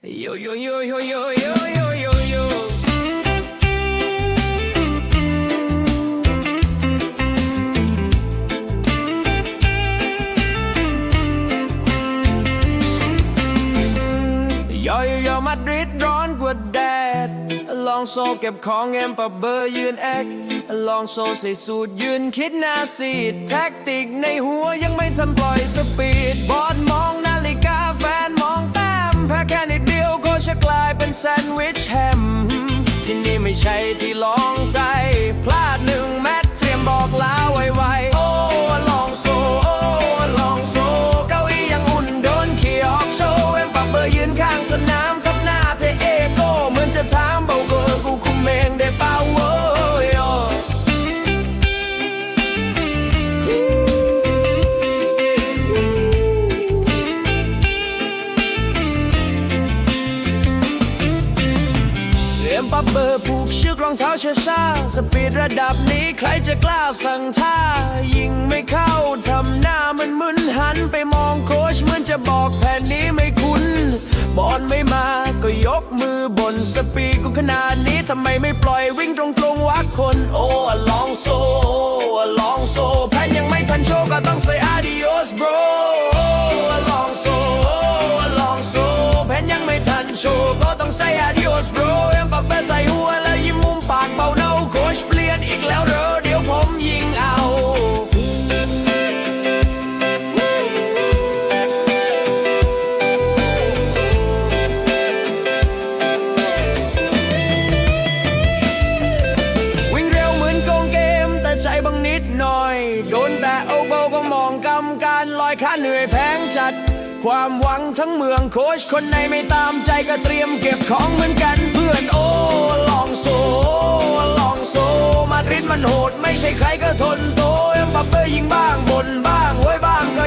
Yo, yo, yo, yo, yo, yo, yo, yo, yo. Yo, yo, yo มาดริดร้อนกว่าแดด ลองโซเก็บของแอมปะเบอร์ยืนแอค ลองโซใส่สูตรยืนคิดหน้าซีดแท็กติกในหัวยังไม่ทันปล่อยสปีดบอดมองนาฬิกา แซนด์วิชแฮม ที่นี่ไม่ใช่ที่ลองใจ พลาดหนึ่งแมตเตรียมบอกลาไวๆ โอ้ลองโซ โอ้ลองโซ เก้าอี้ยังอุ่นโดนเขียออกโชว์เอ็มปับเบอร์ยืนข้างสนาม ปั๊บเบอร์ผูกเชือกรองเท้าเช้าสปีดระดับนี้ใครจะกล้าสั่งท่า ยิงไม่เข้าทำหน้ามันมึนหันไปมองโค้ชเหมือนจะบอกแผนนี้ไม่คุ้น บอลไม่มาก็ยกมือบนสปีดกูขนาดนี้ทำไมไม่ปล่อยวิ่งตรงๆวักคนโอ้ลองโซลองโซแผนยังไม่ทันโชว์ก็ต้องใส่ adios bro ลองโซลองโซแผนยังไม่ทันโชว์ก็ต้องใส่ adios ใส่หัวแล้วยิ้มมุมปากเบาเนาโคชเปลี่ยนอีกแล้วเหรอเดี๋ยวผมยิงเอาวิ่งเร็วเหมือนโกงเกมแต่ใจบางนิดหน่อย โดนแต่เอาเบาก็มองกำการลอยค่าเหนื่อยแพงจัด ความหวังทั้งเมืองโคชคนในไม่ตามใจก็เตรียมเก็บของเหมือนกัน มันโหด ไม่ใช่ใครก็ทนโตเอ็มบัเปอร์ยิงบ้างบนบ้างไว้ยบ้างก็